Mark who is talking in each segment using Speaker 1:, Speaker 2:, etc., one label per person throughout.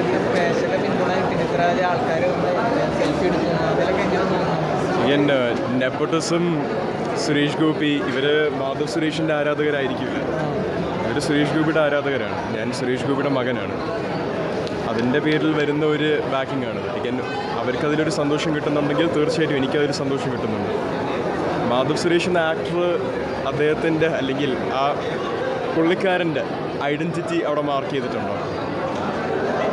Speaker 1: ഇത്രയധികം പ്രേക്ഷക പിന്തുണ കിട്ടി ഇത്രയധികം ആൾക്കാർ സെൽഫി എടുക്കുന്നു. അതിലൊക്കെ എങ്ങനെ തോന്നുന്നു
Speaker 2: again നെപ്പോട്ടിസം സുരേഷ് ഗോപി ഇവർ മാധവ് സുരേഷിന്റെ ആരാധകരായിരിക്കില്ല. ഇവർ സുരേഷ് ഗോപിയുടെ ആരാധകരാണ്. ഞാൻ സുരേഷ് ഗോപിയുടെ മകനാണ്. അതിന്റെ പേരിൽ വരുന്ന ഒരു ബാക്കിംഗ് ആണ്. again അവർക്കതിലൊരു സന്തോഷം കിട്ടുന്നുണ്ടെങ്കിൽ തീർച്ചയായിട്ടും എനിക്കതൊരു സന്തോഷം കിട്ടുന്നുണ്ട്. മാധവ് സുരേഷ് എന്ന ആക്ടർ അദ്ദേഹത്തിന്റെ അല്ലെങ്കിൽ ആ പുള്ളിക്കാരന്റെ ഐഡന്റിറ്റി അവിടെ മാർക്ക് ചെയ്തിട്ടുണ്ടോ?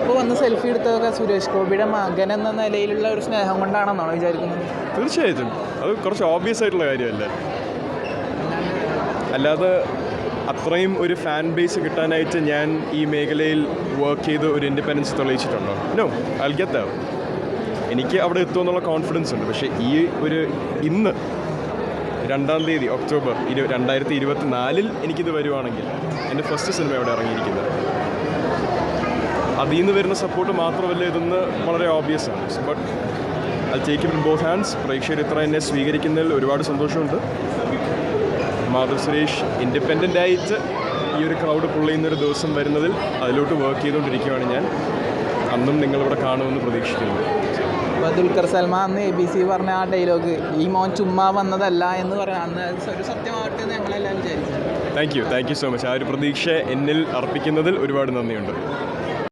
Speaker 1: ഇപ്പോൾ വന്ന് സെൽഫി എടുത്തതൊക്കെ സുരേഷ് ഗോപിയുടെ മകൻ എന്ന നിലയിലുള്ള ഒരു സ്നേഹം കൊണ്ടാണെന്നാണ് വിചാരിക്കുന്നത്?
Speaker 2: തീർച്ചയായിട്ടും. അത് കുറച്ച് ഓബിയസ് ആയിട്ടുള്ള കാര്യമല്ലേ. അല്ലാതെ അത്രയും ഒരു ഫാൻ ബേസ് കിട്ടാനായിട്ട് ഞാൻ ഈ മേഖലയിൽ വർക്ക് ചെയ്ത് ഒരു ഇൻഡിപെൻഡൻസ് തെളിയിച്ചിട്ടുണ്ടോ? നോ ഐ ഗെറ്റ് എനിക്ക് അവിടെ എത്തുമെന്നുള്ള കോൺഫിഡൻസ് ഉണ്ട്. പക്ഷേ ഈ ഒരു ഇന്ന് രണ്ടാം തീയതി ഒക്ടോബർ ഇരു രണ്ടായിരത്തി ഇരുപത്തി നാലിൽ എനിക്കിത് വരുവാണെങ്കിൽ എന്റെ ഫസ്റ്റ് സിനിമ അവിടെ ഇറങ്ങിയിരിക്കുന്നത്. അതിൽ നിന്ന് വരുന്ന സപ്പോർട്ട് മാത്രമല്ല ഇതെന്ന് വളരെ ഓബ്വിയസ് ആണ്. But I take in both hands പ്രേക്ഷകർ ഇത്ര എന്നെ സ്വീകരിക്കുന്നതിൽ ഒരുപാട് സന്തോഷമുണ്ട്. മാധവ് സുരേഷ് ഇൻഡിപെൻഡന്റ് ആയിട്ട് ഈ ഒരു ക്രൗഡ് പുൾ ചെയ്യുന്നൊരു ദിവസം വരുന്നതിൽ അതിലോട്ട് വർക്ക് ചെയ്തുകൊണ്ടിരിക്കുകയാണ് ഞാൻ. അന്നും നിങ്ങളിവിടെ കാണുമെന്ന് പ്രതീക്ഷിക്കുന്നു.
Speaker 1: അപ്പോൾ ദുൽഖർ സൽമാൻ അന്ന് എ ബി സി പറഞ്ഞ ആ ഡയലോഗ് ഈ മോൻ ചുമ്മാ വന്നതല്ല എന്ന് പറയാം. അന്ന് ഒരു സത്യമാവട്ടെ എന്ന് ഞങ്ങളെല്ലാം വിചാരിച്ചു.
Speaker 2: Thank you thank you so much ആ ഒരു പ്രതീക്ഷ എന്നിൽ അർപ്പിക്കുന്നതിൽ ഒരുപാട് നന്ദിയുണ്ട്.